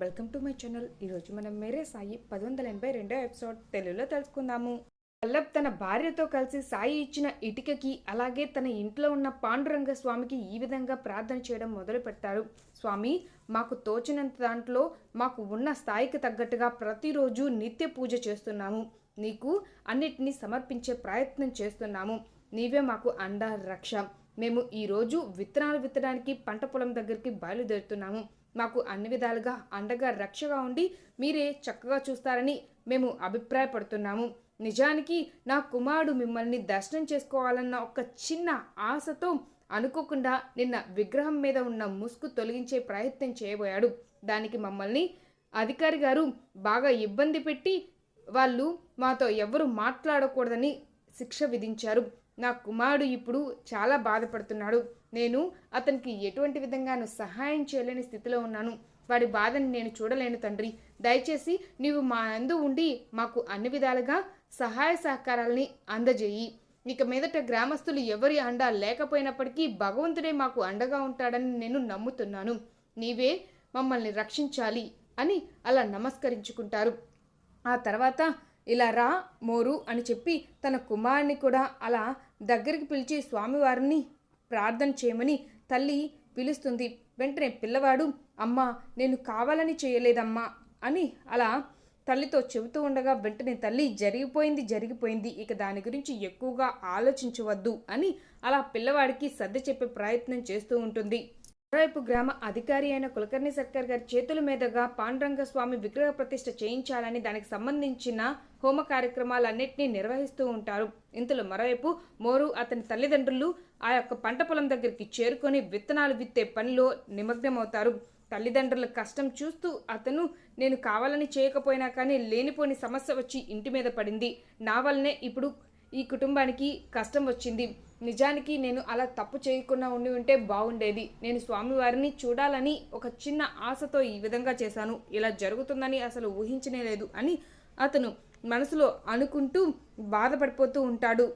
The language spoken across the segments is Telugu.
వెల్కమ్ టు మై ఛానల్ ఈరోజు మనం మేరే సాయి పది వందల ఎనభై రెండో ఎపిసోడ్ తెలుగులో తెలుసుకుందాము. వల్లభ్ తన భార్యతో కలిసి సాయి ఇచ్చిన ఇటుకకి అలాగే తన ఇంట్లో ఉన్న పాండురంగ స్వామికి ఈ విధంగా ప్రార్థన చేయడం మొదలు పెడతారు. స్వామి మాకు తోచినంత దాంట్లో మాకు ఉన్న స్థాయికి తగ్గట్టుగా ప్రతిరోజు నిత్య పూజ చేస్తున్నాము. నీకు అన్నిటినీ సమర్పించే ప్రయత్నం చేస్తున్నాము. నీవే మాకు అండ రక్ష. మేము ఈరోజు విత్తనాలు విత్తడానికి పంట పొలం దగ్గరికి బయలుదేరుతున్నాము. మాకు అన్ని విధాలుగా అండగా రక్షగా ఉండి మీరే చక్కగా చూస్తారని మేము అభిప్రాయపడుతున్నాము. నిజానికి నా కుమారుడు మిమ్మల్ని దర్శనం చేసుకోవాలన్న ఒక చిన్న ఆశతో అనుకోకుండా నిన్న విగ్రహం మీద ఉన్న ముసుగు తొలగించే ప్రయత్నం చేయబోయాడు. దానికి మమ్మల్ని అధికారి గారు బాగా ఇబ్బంది పెట్టి వాళ్ళు మాతో ఎవరు మాట్లాడకూడదని శిక్ష విధించారు. నా కుమారుడు ఇప్పుడు చాలా బాధపడుతున్నాడు. నేను అతనికి ఎటువంటి విధంగానూ సహాయం చేయలేని స్థితిలో ఉన్నాను. వాడి బాధని నేను చూడలేను తండ్రి. దయచేసి నీవు మా అందు ఉండి మాకు అన్ని విధాలుగా సహాయ సహకారాలని అందజేయి. ఇక మీదట గ్రామస్తులు ఎవరి అండా లేకపోయినప్పటికీ భగవంతుడే మాకు అండగా ఉంటాడని నేను నమ్ముతున్నాను. నీవే మమ్మల్ని రక్షించాలి అని అలా నమస్కరించుకుంటారు. ఆ తర్వాత ఇలా రా మోరు అని చెప్పి తన కుమారుని కూడా అలా దగ్గరికి పిలిచి స్వామివారిని ప్రార్థన చేయమని తల్లి పిలుస్తుంది. వెంటనే పిల్లవాడు అమ్మా నేను కావాలని చేయలేదమ్మా అని అలా తల్లితో చెబుతూ ఉండగా వెంటనే తల్లి జరిగిపోయింది జరిగిపోయింది. ఇక దాని గురించి ఎక్కువగా ఆలోచించవద్దు అని అలా పిల్లవాడికి సర్ది చెప్పే ప్రయత్నం చేస్తూ ఉంటుంది. మరోవైపు గ్రామ అధికారి అయిన కులకర్ణి సర్కార్ గారి చేతుల మీదుగా పాండురంగ స్వామి విగ్రహ ప్రతిష్ఠ చేయించాలని దానికి సంబంధించిన హోమ కార్యక్రమాలన్నింటినీ నిర్వహిస్తూ ఉంటారు. ఇంతలో మరోవైపు మోరు అతని తల్లిదండ్రులు ఆ యొక్క పంట పొలం దగ్గరికి చేరుకొని విత్తనాలు విత్తే పనిలో నిమగ్నమవుతారు. తల్లిదండ్రుల కష్టం చూస్తూ అతను నేను కావాలని చేయకపోయినా కానీ లేనిపోని సమస్య వచ్చి ఇంటి మీద పడింది. నా వల్లనే ఇప్పుడు ఈ కుటుంబానికి కష్టం వచ్చింది. నిజానికి నేను అలా తప్పు చేయకుండా ఉండి ఉంటే బాగుండేది. నేను స్వామివారిని చూడాలని ఒక చిన్న ఆశతో ఈ విధంగా చేశాను. ఇలా జరుగుతుందని అసలు ఊహించనే లేదు అని అతను మనసులో అనుకుంటూ బాధపడిపోతూ ఉంటాడు.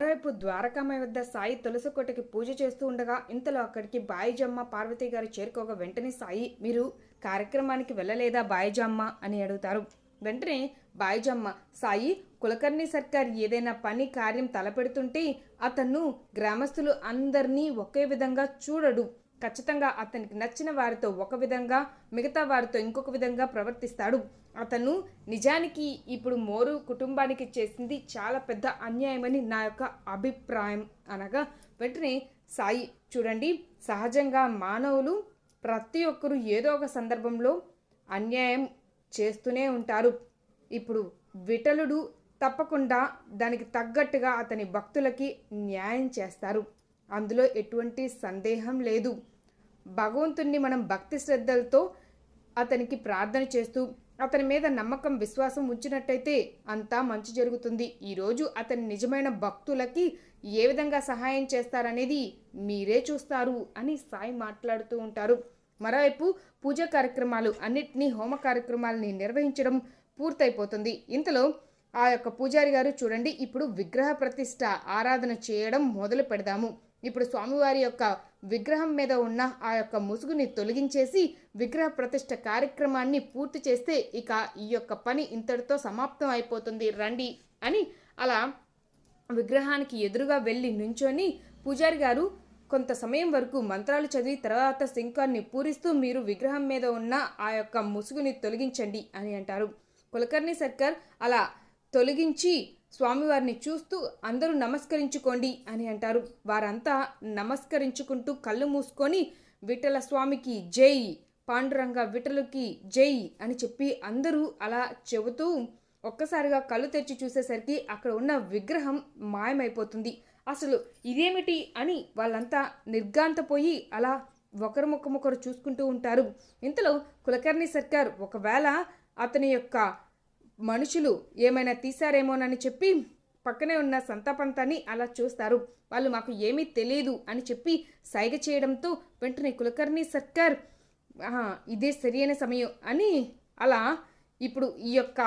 మరోవైపు ద్వారకామయ్య వద్ద సాయి తులసి కొట్టకి పూజ చేస్తూ ఉండగా ఇంతలో అక్కడికి బాయిజమ్మ పార్వతి గారు చేరుకోగా వెంటనే సాయి మీరు కార్యక్రమానికి వెళ్ళలేదా బాయిజమ్మ? అని అడుగుతారు. వెంటనే బాయిజమ్మ సాయి కులకర్ణి సర్కార్ ఏదైనా పని కార్యం తలపెడుతుంటే అతను గ్రామస్తులు అందరినీ ఒకే విధంగా చూడడు. ఖచ్చితంగా అతనికి నచ్చిన వారితో ఒక విధంగా మిగతా వారితో ఇంకొక విధంగా ప్రవర్తిస్తాడు. అతను నిజానికి ఇప్పుడు మోరు కుటుంబానికి చేసింది చాలా పెద్ద అన్యాయమని నా యొక్క అభిప్రాయం. అనగా వెంటనే సాయి చూడండి. సహజంగా మానవులు ప్రతి ఒక్కరూ ఏదో ఒక సందర్భంలో అన్యాయం చేస్తూనే ఉంటారు. ఇప్పుడు విటలుడు తప్పకుండా దానికి తగ్గట్టుగా అతని భక్తులకి న్యాయం చేస్తారు. అందులో ఎటువంటి సందేహం లేదు. భగవంతుణ్ణి మనం భక్తి శ్రద్ధలతో అతనికి ప్రార్థన చేస్తూ అతని మీద నమ్మకం విశ్వాసం ఉంచినట్టయితే అంతా మంచి జరుగుతుంది. ఈరోజు అతని నిజమైన భక్తులకి ఏ విధంగా సహాయం చేస్తారనేది మీరే చూస్తారు అని సాయి మాట్లాడుతూ ఉంటారు. మరోవైపు పూజా కార్యక్రమాలు అన్నిటినీ హోమ కార్యక్రమాలని నిర్వహించడం పూర్తయిపోతుంది. ఇంతలో ఆ యొక్క పూజారి గారు చూడండి ఇప్పుడు విగ్రహ ప్రతిష్ట ఆరాధన చేయడం మొదలు పెడదాము. ఇప్పుడు స్వామివారి యొక్క విగ్రహం మీద ఉన్న ఆ యొక్క ముసుగుని తొలగించేసి విగ్రహ ప్రతిష్ట కార్యక్రమాన్ని పూర్తి చేస్తే ఇక ఈ యొక్క పని ఇంతటితో సమాప్తం అయిపోతుంది. రండి అని అలా విగ్రహానికి ఎదురుగా వెళ్ళి నుంచొని పూజారి గారు కొంత సమయం వరకు మంత్రాలు చదివి తర్వాత శంఖాన్ని పూరిస్తూ మీరు విగ్రహం మీద ఉన్న ఆ యొక్క ముసుగుని తొలగించండి అని అంటారు. కులకర్ణి సర్కార్ అలా తొలగించి స్వామివారిని చూస్తూ అందరూ నమస్కరించుకోండి అని అంటారు. వారంతా నమస్కరించుకుంటూ కళ్ళు మూసుకొని విఠల స్వామికి జై పాండురంగ విఠలుకి జై అని చెప్పి అందరూ అలా చెబుతూ ఒక్కసారిగా కళ్ళు తెచ్చి చూసేసరికి అక్కడ ఉన్న విగ్రహం మాయమైపోతుంది. అసలు ఇదేమిటి అని వాళ్ళంతా నిర్గాంతపోయి అలా ఒకరు ముఖమొకరు చూసుకుంటూ ఉంటారు. ఇంతలో కులకర్ణి సర్కార్ ఒకవేళ అతని యొక్క మనుషులు ఏమైనా తీశారేమోనని చెప్పి పక్కనే ఉన్న సంతాపంతాన్ని అలా చూస్తారు. వాళ్ళు మాకు ఏమీ తెలియదు అని చెప్పి సైగ చేయడంతో వెంటనే కులకర్ణి సర్కార్ ఇదే సరియైన సమయం అని అలా ఇప్పుడు ఈ యొక్క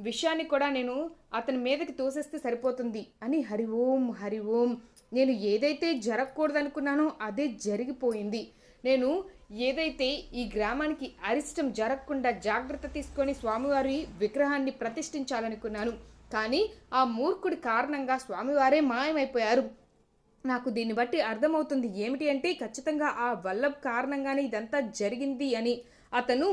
విషయాన్ని కూడా నేను అతని మీదకి తోసేస్తే సరిపోతుంది అని హరి ఓం హరి ఓం నేను ఏదైతే జరగకూడదనుకున్నానో అదే జరిగిపోయింది. నేను ఏదైతే ఈ గ్రామానికి అరిష్టం జరగకుండా జాగ్రత్త తీసుకొని స్వామివారి విగ్రహాన్ని ప్రతిష్ఠించాలనుకున్నాను. కానీ ఆ మూర్ఖుడి కారణంగా స్వామివారే మాయమైపోయారు. నాకు దీన్ని బట్టి అర్థమవుతుంది ఏమిటి అంటే ఖచ్చితంగా ఆ వల్లభ్ కారణంగానే ఇదంతా జరిగింది అని. అతను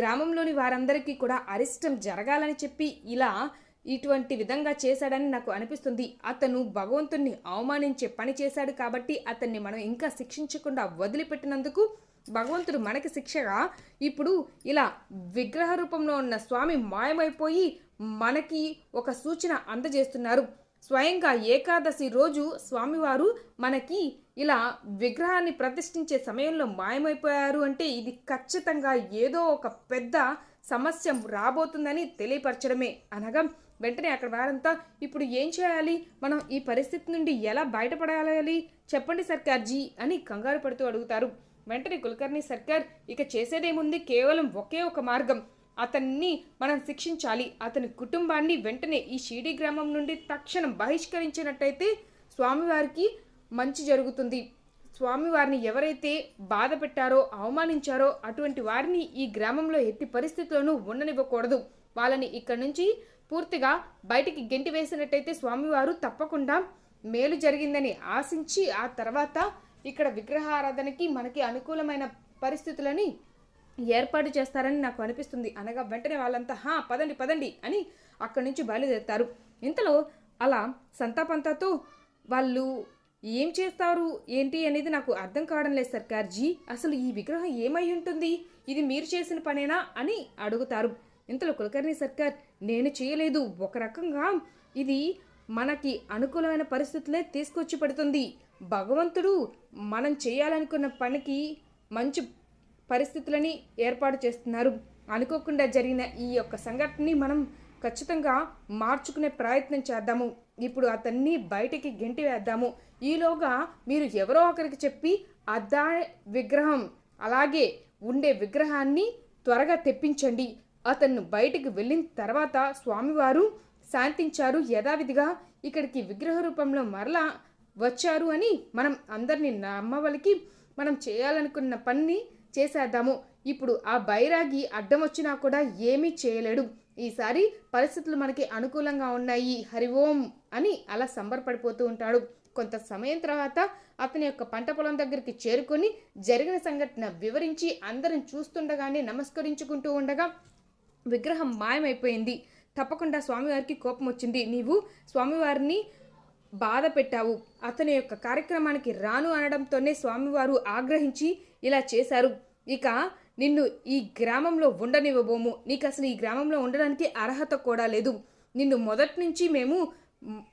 గ్రామంలోని వారందరికీ కూడా అరిష్టం జరగాలని చెప్పి ఇలా ఇటువంటి విధంగా చేశాడని నాకు అనిపిస్తుంది. అతను భగవంతుణ్ణి అవమానించే పని చేశాడు కాబట్టి అతన్ని మనం ఇంకా శిక్షించకుండా వదిలిపెట్టినందుకు భగవంతుడు మనకి శిక్షగా ఇప్పుడు ఇలా విగ్రహ రూపంలో ఉన్న స్వామి మాయమైపోయి మనకి ఒక సూచన అందజేస్తున్నారు. స్వయంగా ఏకాదశి రోజు స్వామివారు మనకి ఇలా విగ్రహాన్ని ప్రతిష్ఠించే సమయంలో మాయమైపోయారు అంటే ఇది ఖచ్చితంగా ఏదో ఒక పెద్ద సమస్య రాబోతుందని తెలియపరచడమే. అనగా వెంటనే అక్కడ వారంతా ఇప్పుడు ఏం చేయాలి? మనం ఈ పరిస్థితి నుండి ఎలా బయటపడాలి? చెప్పండి సర్కార్జీ అని కంగారు పడుతూ అడుగుతారు. వెంటనే కులకర్ణి సర్కార్ ఇక చేసేదేముంది? కేవలం ఒకే ఒక మార్గం. అతన్ని మనం శిక్షించాలి. అతని కుటుంబాన్ని వెంటనే ఈ షీడీ గ్రామం నుండి తక్షణం బహిష్కరించినట్టయితే స్వామివారికి మంచి జరుగుతుంది. స్వామివారిని ఎవరైతే బాధ పెట్టారో అవమానించారో అటువంటి వారిని ఈ గ్రామంలో ఎట్టి పరిస్థితుల్లోనూ ఉండనివ్వకూడదు. వాళ్ళని ఇక్కడి నుంచి పూర్తిగా బయటికి గెంటి వేసినట్టయితే స్వామివారు తప్పకుండా మేలు జరిగిందని ఆశించి ఆ తర్వాత ఇక్కడ విగ్రహారాధనకి మనకి అనుకూలమైన పరిస్థితులని ఏర్పాటు చేస్తారని నాకు అనిపిస్తుంది. అనగా వెంటనే వాళ్ళంతా హా పదండి పదండి అని అక్కడి నుంచి బయలుదేరుతారు. ఇంతలో అలా సంతాపంతాతో వాళ్ళు ఏం చేస్తారు ఏంటి అనేది నాకు అర్థం కావడం లేదు సర్కార్జీ. అసలు ఈ విగ్రహం ఏమై ఉంటుంది? ఇది మీరు చేసిన పనేనా అని అడుగుతారు. ఇంతలో కులకర్ణి సర్కార్ నేను చేయలేదు. ఒక రకంగా ఇది మనకి అనుకూలమైన పరిస్థితులే తీసుకొచ్చి పెడుతుంది. భగవంతుడు మనం చేయాలనుకున్న పనికి మంచి పరిస్థితులని ఏర్పాటు చేస్తున్నారు. అనుకోకుండా జరిగిన ఈ యొక్క సంఘటనని మనం ఖచ్చితంగా మార్చుకునే ప్రయత్నం చేద్దాము. ఇప్పుడు అతన్ని బయటికి గెంటి వేద్దాము. ఈలోగా మీరు ఎవరో ఒకరికి చెప్పి అద్దా విగ్రహం అలాగే ఉండే విగ్రహాన్ని త్వరగా తెప్పించండి. అతన్ని బయటికి వెళ్ళిన తర్వాత స్వామివారు శాంతించారు. యథావిధిగా ఇక్కడికి విగ్రహ రూపంలో మరలా వచ్చారు అని మనం అందరినీ నమ్మవలికి మనం చేయాలనుకున్న పని చేసేద్దాము. ఇప్పుడు ఆ బైరాగి అడ్డం వచ్చినా కూడా ఏమీ చేయలేడు. ఈసారి పరిస్థితులు మనకి అనుకూలంగా ఉన్నాయి. హరి ఓం అని అలా సంబరపడిపోతూ ఉంటాడు. కొంత సమయం తర్వాత అతని యొక్క పంట పొలం దగ్గరికి చేరుకొని జరిగిన సంఘటన వివరించి అందరం చూస్తుండగానే నమస్కరించుకుంటూ ఉండగా విగ్రహం మాయమైపోయింది. తప్పకుండా స్వామివారికి కోపం వచ్చింది. నీవు స్వామివారిని బాధ పెట్టావు. అతని యొక్క కార్యక్రమానికి రాను అనడంతోనే స్వామివారు ఆగ్రహించి ఇలా చేశారు. ఇక నిన్ను ఈ గ్రామంలో ఉండనివ్వబోము. నీకు అసలు ఈ గ్రామంలో ఉండడానికి అర్హత కూడా లేదు. నిన్ను మొదటి నుంచి మేము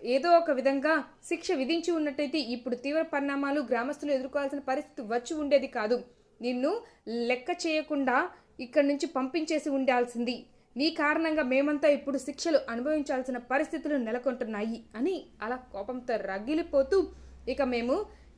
ఏదో ఒక విధంగా శిక్ష విధించి ఉన్నట్టయితే ఇప్పుడు తీవ్ర పరిణామాలు గ్రామస్తులు ఎదుర్కోవాల్సిన పరిస్థితి వచ్చి ఉండేది కాదు. నిన్ను లెక్క చేయకుండా ఇక్కడి నుంచి పంపించేసి ఉండాల్సింది. నీ కారణంగా మేమంతా ఇప్పుడు శిక్షలు అనుభవించాల్సిన పరిస్థితులు నెలకొంటున్నాయి అని అలా కోపంతో రగిలిపోతూ ఇక మేము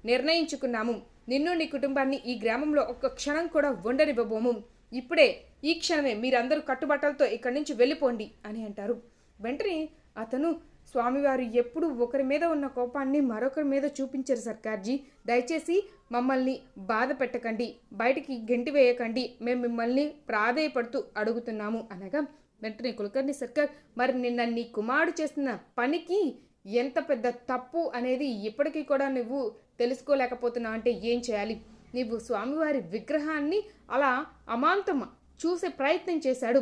నిర్ణయించుకున్నాము. నిన్ను నీ కుటుంబాన్ని ఈ గ్రామంలో ఒక్క క్షణం కూడా ఉండనివ్వబోము. ఇప్పుడే ఈ క్షణమే మీరందరూ కట్టుబట్టలతో ఇక్కడి నుంచి వెళ్ళిపోండి అని అంటారు. వెంటనే అతను స్వామివారు ఎప్పుడు ఒకరి మీద ఉన్న కోపాన్ని మరొకరి మీద చూపించరు సర్కార్జీ. దయచేసి మమ్మల్ని బాధ పెట్టకండి బయటికి గెంటి వేయకండి. మేము మిమ్మల్ని ప్రాధేయపడుతూ అడుగుతున్నాము. అనగా వెంటనే కులకర్ణి సర్కార్ మరి నిన్న నీ కుమారుడు చేసిన పనికి ఎంత పెద్ద తప్పు అనేది ఇప్పటికీ కూడా నువ్వు తెలుసుకోలేకపోతున్నావు అంటే ఏం చేయాలి? నీవు స్వామివారి విగ్రహాన్ని అలా అమాంతం చూసే ప్రయత్నం చేశాడు.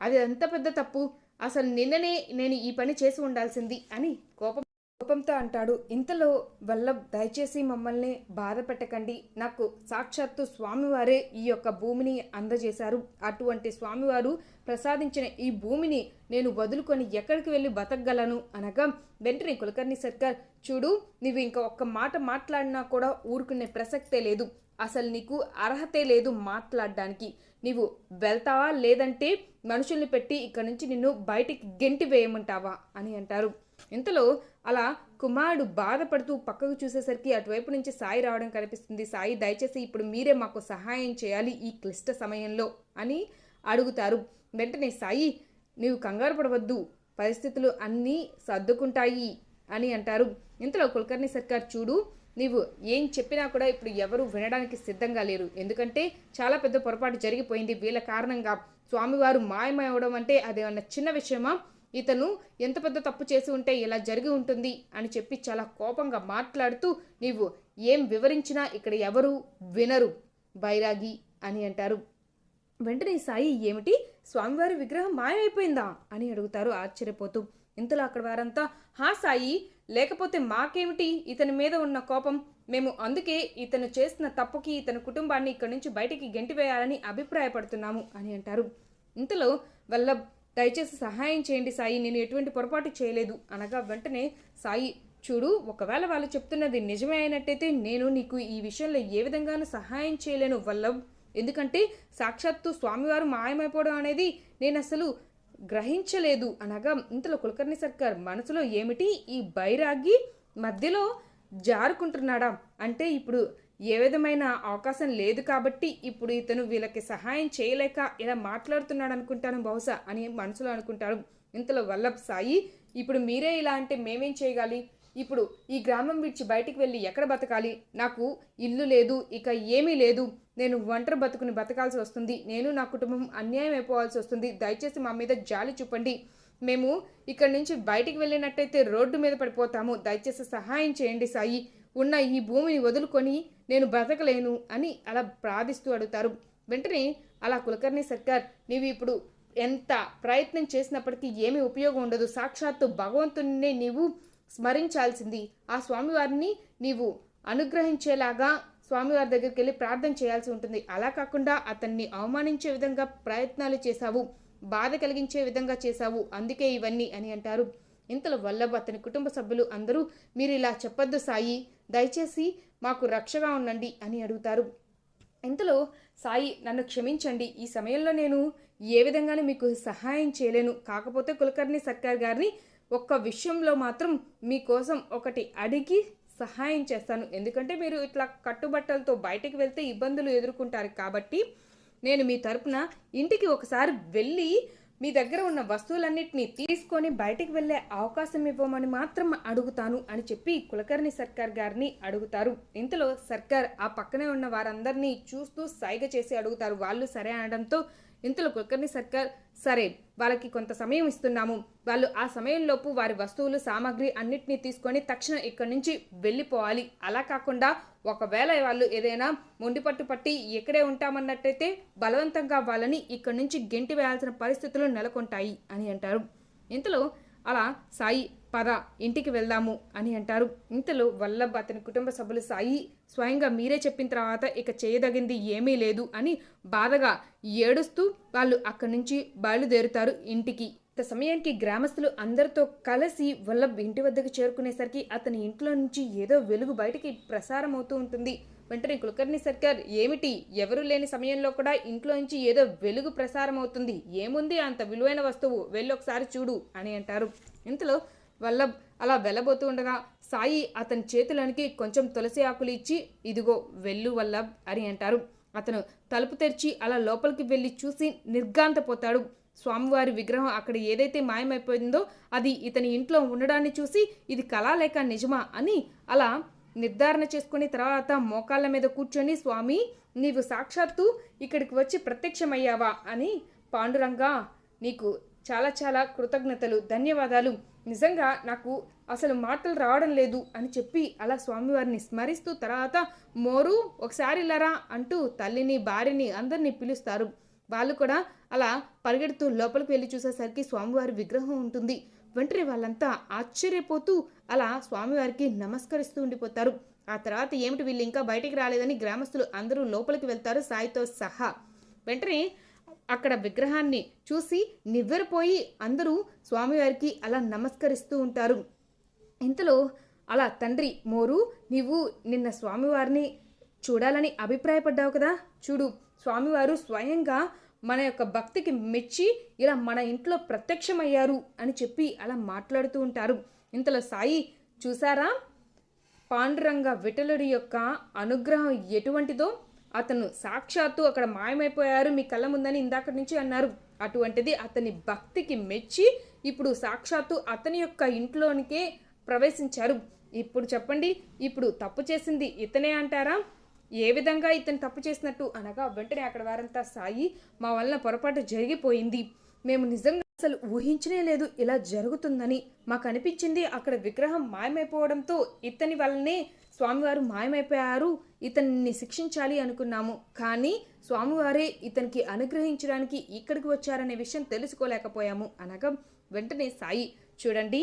అది ఎంత పెద్ద తప్పు? అసలు నిన్ననే నేను ఈ పని చేసి ఉండాల్సింది అని కోపం కోపంతో అంటాడు. ఇంతలో వల్లభ్ దయచేసి మమ్మల్ని బాధ పెట్టకండి. నాకు సాక్షాత్తు స్వామివారే ఈ యొక్క భూమిని అందజేశారు. అటువంటి స్వామివారు ప్రసాదించిన ఈ భూమిని నేను వదులుకొని ఎక్కడికి వెళ్ళి బతకగలను అనగా వెంటనే కులకర్ణి సర్కార్ చూడు నువ్వు ఇంకా ఒక్క మాట మాట్లాడినా కూడా ఊరుకునే ప్రసక్తే లేదు. అసలు నీకు అర్హతే లేదు మాట్లాడడానికి. నీవు వెళ్తావా? లేదంటే మనుషుల్ని పెట్టి ఇక్కడ నుంచి నిన్ను బయటికి గెంటి వేయమంటావా? అని అంటారు. ఇంతలో అలా కుమారుడు బాధపడుతూ పక్కకు చూసేసరికి అటువైపు నుంచి సాయి రావడం కనిపిస్తుంది. సాయి దయచేసి ఇప్పుడు మీరే మాకు సహాయం చేయాలి ఈ క్లిష్ట సమయంలో అని అడుగుతారు. వెంటనే సాయి నీవు కంగారు పడవద్దు. పరిస్థితులు అన్నీ సర్దుకుంటాయి అని అంటారు. ఇంతలో కులకర్ణి సర్కార్ చూడు నీవు ఏం చెప్పినా కూడా ఇప్పుడు ఎవరు వినడానికి సిద్ధంగా లేరు. ఎందుకంటే చాలా పెద్ద పొరపాటు జరిగిపోయింది వీళ్ళ కారణంగా. స్వామివారు మాయమవడం అంటే అది అన్న చిన్న విషయమా? ఇతను ఎంత పెద్ద తప్పు చేసి ఉంటే ఇలా జరిగి ఉంటుంది అని చెప్పి చాలా కోపంగా మాట్లాడుతూ నీవు ఏం వివరించినా ఇక్కడ ఎవరు వినరు. బైరాగి అని అంటారు. వెంటనే సాయి ఏమిటి? స్వామివారి విగ్రహం మాయమైపోయిందా? అని అడుగుతారు ఆశ్చర్యపోతూ. ఇంతలో అక్కడ వారంతా హా సాయి లేకపోతే మాకేమిటి? ఇతని మీద ఉన్న కోపం? మేము అందుకే ఇతను చేసిన తప్పుకి ఇతని కుటుంబాన్ని ఇక్కడి నుంచి బయటికి గెంటివేయాలని అభిప్రాయపడుతున్నాము అని అంటారు. ఇంతలో వల్లభ్ దయచేసి సహాయం చేయండి సాయి నేను ఎటువంటి పొరపాటు చేయలేదు అనగా వెంటనే సాయి చూడు ఒకవేళ వాళ్ళు చెప్తున్నది నిజమే అయినట్టయితే నేను నీకు ఈ విషయంలో ఏ విధంగానూ సహాయం చేయలేను వల్లభ్. ఎందుకంటే సాక్షాత్తు స్వామివారు మాయమైపోవడం అనేది నేను అసలు గ్రహించలేదు అనగా ఇంతలో కులకర్ణి సర్కార్ మనసులో ఏమిటి? ఈ బైరాగి మధ్యలో జారుకుంటున్నాడా? అంటే ఇప్పుడు ఏ విధమైన అవకాశం లేదు కాబట్టి ఇప్పుడు ఇతను వీళ్ళకి సహాయం చేయలేక ఇలా మాట్లాడుతున్నాడు అనుకుంటాను బహుశా అని మనసులో అనుకుంటారు. ఇంతలో వల్లభ్ సాయి ఇప్పుడు మీరే ఇలా అంటే మేమేం చేయగాలి ఇప్పుడు ఈ గ్రామం విడిచి బయటికి వెళ్ళి ఎక్కడ బతకాలి? నాకు ఇల్లు లేదు ఇక ఏమీ లేదు. నేను ఒంటరి బతుకుని బతకాల్సి వస్తుంది. నేను నా కుటుంబం అన్యాయం అయిపోవాల్సి వస్తుంది. దయచేసి మా మీద జాలి చూపండి. మేము ఇక్కడి నుంచి బయటికి వెళ్ళినట్టయితే రోడ్డు మీద పడిపోతాము. దయచేసి సహాయం చేయండి సాయి. ఉన్న ఈ భూమిని వదులుకొని నేను బ్రతకలేను అని అలా ప్రార్థిస్తూ అడుగుతారు. వెంటనే అలా కులకర్ణి సర్కార్ నీవు ఇప్పుడు ఎంత ప్రయత్నం చేసినప్పటికీ ఏమీ ఉపయోగం ఉండదు. సాక్షాత్తు భగవంతుడినే నీవు స్మరించాల్సింది. ఆ స్వామివారిని నీవు అనుగ్రహించేలాగా స్వామివారి దగ్గరికి వెళ్ళి ప్రార్థన చేయాల్సి ఉంటుంది. అలా కాకుండా అతన్ని అవమానించే విధంగా ప్రయత్నాలు చేశావు. బాధ కలిగించే విధంగా చేశావు. అందుకే ఇవన్నీ అని అంటారు. ఇంతలో వల్లభ అతని కుటుంబ సభ్యులు అందరూ మీరు ఇలా చెప్పొద్దు సాయి. దయచేసి మాకు రక్షగా ఉండండి అని అడుగుతారు. ఇంతలో సాయి నన్ను క్షమించండి. ఈ సమయంలో నేను ఏ విధంగానూ మీకు సహాయం చేయలేను. కాకపోతే కులకర్ణి సర్కార్ గారిని ఒక్క విషయంలో మాత్రం మీకోసం ఒకటి అడిగి సహాయం చేస్తాను. ఎందుకంటే మీరు ఇట్లా కట్టుబట్టలతో బయటికి వెళ్తే ఇబ్బందులు ఎదుర్కొంటారు కాబట్టి నేను మీ తరపున ఇంటికి ఒకసారి వెళ్ళి మీ దగ్గర ఉన్న వస్తువులన్నింటినీ తీసుకొని బయటికి వెళ్ళే అవకాశం ఇవ్వమని మాత్రం అడుగుతాను అని చెప్పి కులకర్ణి సర్కార్ గారిని అడుగుతారు. ఇంతలో సర్కార్ ఆ పక్కనే ఉన్న వారందరినీ చూస్తూ సైగ చేసి అడుగుతారు. వాళ్ళు సరే అనడంతో ఇంతలో కులకర్ణి సర్కార్ సరే వాళ్ళకి కొంత సమయం ఇస్తున్నాము. వాళ్ళు ఆ సమయంలోపు వారి వస్తువులు సామాగ్రి అన్నిటినీ తీసుకొని తక్షణం ఇక్కడి నుంచి వెళ్ళిపోవాలి. అలా కాకుండా ఒకవేళ వాళ్ళు ఏదైనా మొండి పట్టు పట్టి ఇక్కడే ఉంటామన్నట్టయితే బలవంతంగా వాళ్ళని ఇక్కడి నుంచి గెంటి వేయాల్సిన పరిస్థితులు నెలకొంటాయి అని అంటారు. ఇంతలో అలా సాయి పద ఇంటికి వెళ్దాము అని అంటారు. ఇంతలో వల్లభ్ అతని కుటుంబ సభ్యులు సాయి స్వయంగా మీరే చెప్పిన తర్వాత ఇక చేయదగింది ఏమీ లేదు అని బాధగా ఏడుస్తూ వాళ్ళు అక్కడి నుంచి బయలుదేరుతారు ఇంటికి. ఇంత సమయానికి గ్రామస్తులు అందరితో కలిసి వల్లభ్ ఇంటి వద్దకు చేరుకునేసరికి అతని ఇంట్లో నుంచి ఏదో వెలుగు బయటికి ప్రసారం అవుతూ ఉంటుంది. వెంటనే కులకర్ణి సర్కార్ ఏమిటి? ఎవరు లేని సమయంలో కూడా ఇంట్లో నుంచి ఏదో వెలుగు ప్రసారం అవుతుంది. ఏముంది? అంత విలువైన వస్తువు. వెళ్ళి ఒకసారి చూడు అని అంటారు. ఇంతలో వల్లభ్ అలా వెళ్ళబోతూ ఉండగా సాయి అతని చేతులనికి కొంచెం తులసి ఆకులు ఇచ్చి ఇదిగో వెళ్ళు వల్లభ్ అని అంటారు. అతను తలుపు తెరిచి అలా లోపలికి వెళ్ళి చూసి నిర్గాంతపోతాడు స్వామివారి విగ్రహం అక్కడ ఏదైతే మాయమైపోయిందో అది ఇతని ఇంట్లో ఉండడాన్ని చూసి ఇది కళా లేక నిజమా అని అలా నిర్ధారణ చేసుకుని తర్వాత మోకాళ్ళ మీద కూర్చొని స్వామి నీవు సాక్షాత్తు ఇక్కడికి వచ్చి ప్రత్యక్షమయ్యావా అని పాండురంగా నీకు చాలా చాలా కృతజ్ఞతలు ధన్యవాదాలు. నిజంగా నాకు అసలు మాటలు రావడం లేదు అని చెప్పి అలా స్వామివారిని స్మరిస్తూ తర్వాత మోరు ఒకసారి లరా అంటూ తల్లిని భార్యని అందరినీ పిలుస్తారు. వాళ్ళు కూడా అలా పరిగెడుతూ లోపలికి వెళ్ళి చూసేసరికి స్వామివారి విగ్రహం ఉంటుంది. వెంటనే వాళ్ళంతా ఆశ్చర్యపోతూ అలా స్వామివారికి నమస్కరిస్తూ ఉండిపోతారు. ఆ తర్వాత ఏమిటి వీళ్ళు ఇంకా బయటికి రాలేదని గ్రామస్తులు అందరూ లోపలికి వెళ్తారు సాయితో సహా. వెంటనే అక్కడ విగ్రహాన్ని చూసి నివ్వెరపోయి అందరూ స్వామివారికి అలా నమస్కరిస్తూ ఉంటారు. ఇంతలో అలా తండ్రి మోరు నీవు నిన్న స్వామివారిని చూడాలని అభిప్రాయపడ్డావు కదా? చూడు స్వామివారు స్వయంగా మన యొక్క భక్తికి మెచ్చి ఇలా మన ఇంట్లో ప్రత్యక్షమయ్యారు అని చెప్పి అలా మాట్లాడుతూ ఉంటారు. ఇంతలో సాయి చూసారా? పాండురంగ విఠలుడి యొక్క అనుగ్రహం ఎటువంటిదో? అతను సాక్షాత్తు అక్కడ మాయమైపోయారు మీ కళ్ళ ముందని ఇందాక నుంచి అన్నారు. అటువంటిది అతని భక్తికి మెచ్చి ఇప్పుడు సాక్షాత్తు అతని యొక్క ఇంట్లోనికే ప్రవేశించారు. ఇప్పుడు చెప్పండి ఇప్పుడు తప్పు చేసింది ఇతనే అంటారా? ఏ విధంగా ఇతను తప్పు చేసినట్టు అనగా వెంటనే అక్కడ వారంతా సాయి మా వలన పొరపాటు జరిగిపోయింది. మేము నిజంగా అసలు ఊహించనే లేదు ఇలా జరుగుతుందని మాకు అనిపించింది. అక్కడ విగ్రహం మాయమైపోవడంతో ఇతని వల్లనే స్వామివారు మాయమైపోయారు ఇతన్ని శిక్షించాలి అనుకున్నాము. కానీ స్వామివారే ఇతనికి అనుగ్రహించడానికి ఇక్కడికి వచ్చారనే విషయం తెలుసుకోలేకపోయాము. అనగా వెంటనే సాయి చూడండి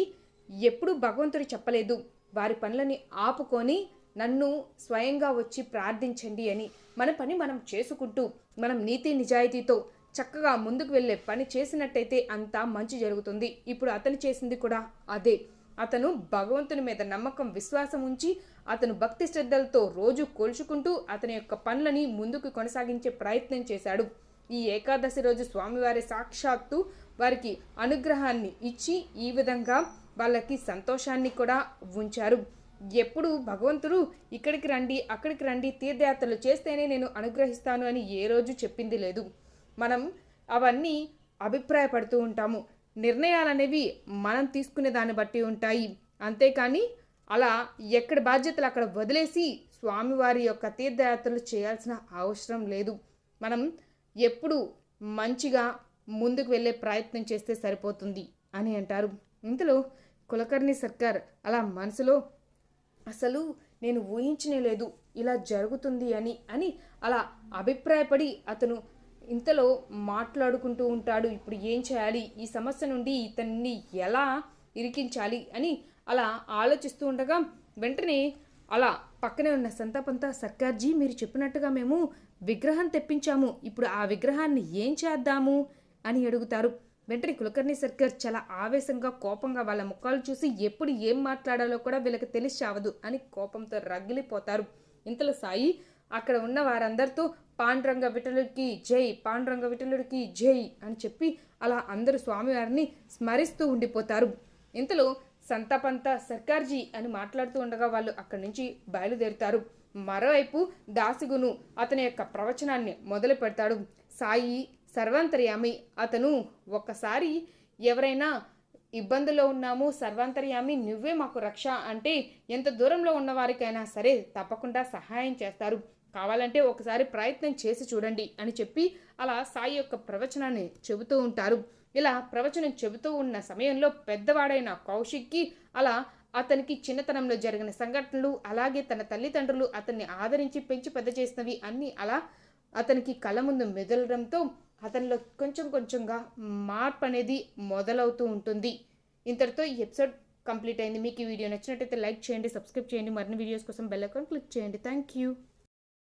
ఎప్పుడు భగవంతుడు చెప్పలేదు. వారి పనులని ఆపుకొని నన్ను స్వయంగా వచ్చి ప్రార్థించండి అని. మన పని మనం చేసుకుంటూ మనం నీతి నిజాయితీతో చక్కగా ముందుకు వెళ్ళే పని చేసినట్టయితే అంతా మంచి జరుగుతుంది. ఇప్పుడు అతను చేసింది కూడా అదే. అతను భగవంతుని మీద నమ్మకం విశ్వాసం ఉంచి అతను భక్తి శ్రద్ధలతో రోజు కోల్చుకుంటూ అతని యొక్క పనులని ముందుకు కొనసాగించే ప్రయత్నం చేశాడు. ఈ ఏకాదశి రోజు స్వామివారి సాక్షాత్తు వారికి అనుగ్రహాన్ని ఇచ్చి ఈ విధంగా వాళ్ళకి సంతోషాన్ని కూడా ఉంచారు. ఎప్పుడు భగవంతుడు ఇక్కడికి రండి అక్కడికి రండి తీర్థయాత్రలు చేస్తేనే నేను అనుగ్రహిస్తాను అని ఏ రోజు చెప్పింది లేదు. మనం అవన్నీ అభిప్రాయపడుతూ ఉంటాము. నిర్ణయాలు అనేవి మనం తీసుకునే దాన్ని బట్టి ఉంటాయి. అంతేకాని అలా ఎక్కడి బాధ్యతలు అక్కడ వదిలేసి స్వామివారి యొక్క తీర్థయాత్రలు చేయాల్సిన అవసరం లేదు. మనం ఎప్పుడు మంచిగా ముందుకు వెళ్ళే ప్రయత్నం చేస్తే సరిపోతుంది అని అంటారు. ఇంతలో కులకర్ణి సర్కార్ అలా మనసులో అసలు నేను ఊహించనే లేదు ఇలా జరుగుతుంది అని అని అలా అభిప్రాయపడి అతను ఇంతలో మాట్లాడుకుంటూ ఉంటాడు. ఇప్పుడు ఏం చేయాలి? ఈ సమస్య నుండి ఇతన్ని ఎలా ఇరికించాలి? అని అలా ఆలోచిస్తూ ఉండగా వెంటనే అలా పక్కనే ఉన్న సంతాపంతా సర్కార్జీ మీరు చెప్పినట్టుగా మేము విగ్రహం తెప్పించాము. ఇప్పుడు ఆ విగ్రహాన్ని ఏం చేద్దాము? అని అడుగుతారు. వెంటనే కులకర్ణి సర్కార్ చాలా ఆవేశంగా కోపంగా వాళ్ళ ముఖాలు చూసి ఎప్పుడు ఏం మాట్లాడాలో కూడా వీళ్ళకి తెలిసి చావదు అని కోపంతో రగిలిపోతారు. ఇంతలో సాయి అక్కడ ఉన్న వారందరితో పాండురంగ విఠలుడికి జై పాండురంగ విఠలుడికి జై అని చెప్పి అలా అందరూ స్వామివారిని స్మరిస్తూ ఉండిపోతారు. ఇంతలో సంతాపంతా సర్కార్జీ అని మాట్లాడుతూ ఉండగా వాళ్ళు అక్కడి నుంచి బయలుదేరుతారు. మరోవైపు దాసిగును అతని యొక్క ప్రవచనాన్ని మొదలు పెడతాడు. సాయి సర్వాంతర్యామి. అతను ఒక్కసారి ఎవరైనా ఇబ్బందుల్లో ఉన్నాము సర్వాంతర్యామి నువ్వే మాకు రక్ష అంటే ఎంత దూరంలో ఉన్నవారికైనా సరే తప్పకుండా సహాయం చేస్తారు. కావాలంటే ఒకసారి ప్రయత్నం చేసి చూడండి అని చెప్పి అలా సాయి యొక్క ప్రవచనాన్ని చెబుతూ ఉంటారు. ఇలా ప్రవచనం చెబుతూ ఉన్న సమయంలో పెద్దవాడైన కౌశిక్కి అలా అతనికి చిన్నతనంలో జరిగిన సంఘటనలు అలాగే తన తల్లిదండ్రులు అతన్ని ఆదరించి పెంచి పెద్ద చేసినవి అన్నీ అలా అతనికి కళ్ళ ముందు మెదలడంతో అతనిలో కొంచెం కొంచెంగా మార్పు అనేది మొదలవుతూ ఉంటుంది. ఇంతటితో ఈ ఎపిసోడ్ కంప్లీట్ అయింది. మీకు ఈ వీడియో నచ్చినట్టయితే లైక్ చేయండి సబ్స్క్రైబ్ చేయండి. మరిన్ని వీడియోస్ కోసం బెల్ ఐకాన్ క్లిక్ చేయండి. Thank you.